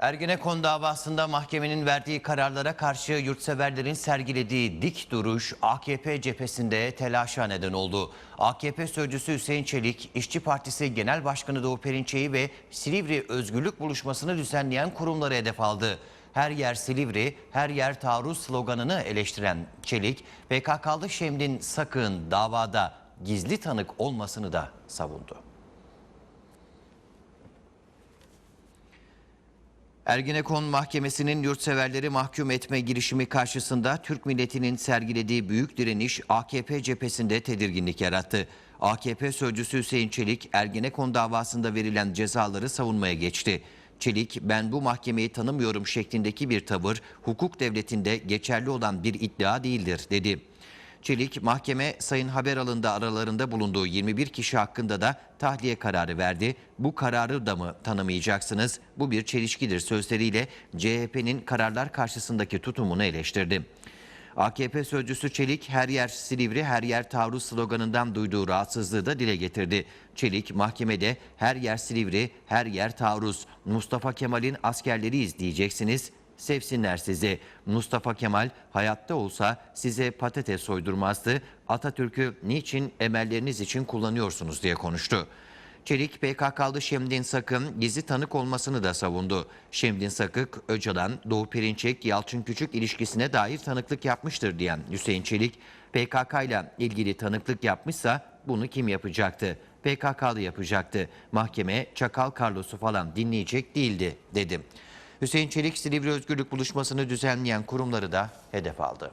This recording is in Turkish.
Ergenekon davasında mahkemenin verdiği kararlara karşı yurtseverlerin sergilediği dik duruş AKP cephesinde telaşa neden oldu. AKP sözcüsü Hüseyin Çelik, İşçi Partisi Genel Başkanı Doğu Perinçek'i ve Silivri Özgürlük Buluşması'nı düzenleyen kurumları hedef aldı. Her yer Silivri, her yer taarruz sloganını eleştiren Çelik, PKK'lı Şemdin Sakın davada gizli tanık olmasını da savundu. Ergenekon Mahkemesi'nin yurtseverleri mahkum etme girişimi karşısında Türk milletinin sergilediği büyük direniş AKP cephesinde tedirginlik yarattı. AKP sözcüsü Hüseyin Çelik, Ergenekon davasında verilen cezaları savunmaya geçti. Çelik, ben bu mahkemeyi tanımıyorum şeklindeki bir tavır, hukuk devletinde geçerli olan bir iddia değildir, dedi. Çelik, mahkeme Sayın Haberal'ın aralarında bulunduğu 21 kişi hakkında da tahliye kararı verdi. Bu kararı da mı tanımayacaksınız? Bu bir çelişkidir sözleriyle CHP'nin kararlar karşısındaki tutumunu eleştirdi. AKP sözcüsü Çelik her yer Silivri her yer taarruz sloganından duyduğu rahatsızlığı da dile getirdi. Çelik mahkemede her yer Silivri her yer taarruz Mustafa Kemal'in askerleriyiz diyeceksiniz sevsinler sizi. Mustafa Kemal hayatta olsa size patates soydurmazdı. Atatürk'ü niçin emelleriniz için kullanıyorsunuz diye konuştu. Çelik PKK'lı Şemdin Sakın gizli tanık olmasını da savundu. Şemdin Sakık, Öcalan, Doğu Perinçek, Yalçın Küçük ilişkisine dair tanıklık yapmıştır diyen Hüseyin Çelik, PKK ile ilgili tanıklık yapmışsa bunu kim yapacaktı? PKK'lı yapacaktı. Mahkeme Çakal Carlos'u falan dinleyecek değildi dedi. Hüseyin Çelik Silivri Özgürlük Buluşması'nı düzenleyen kurumları da hedef aldı.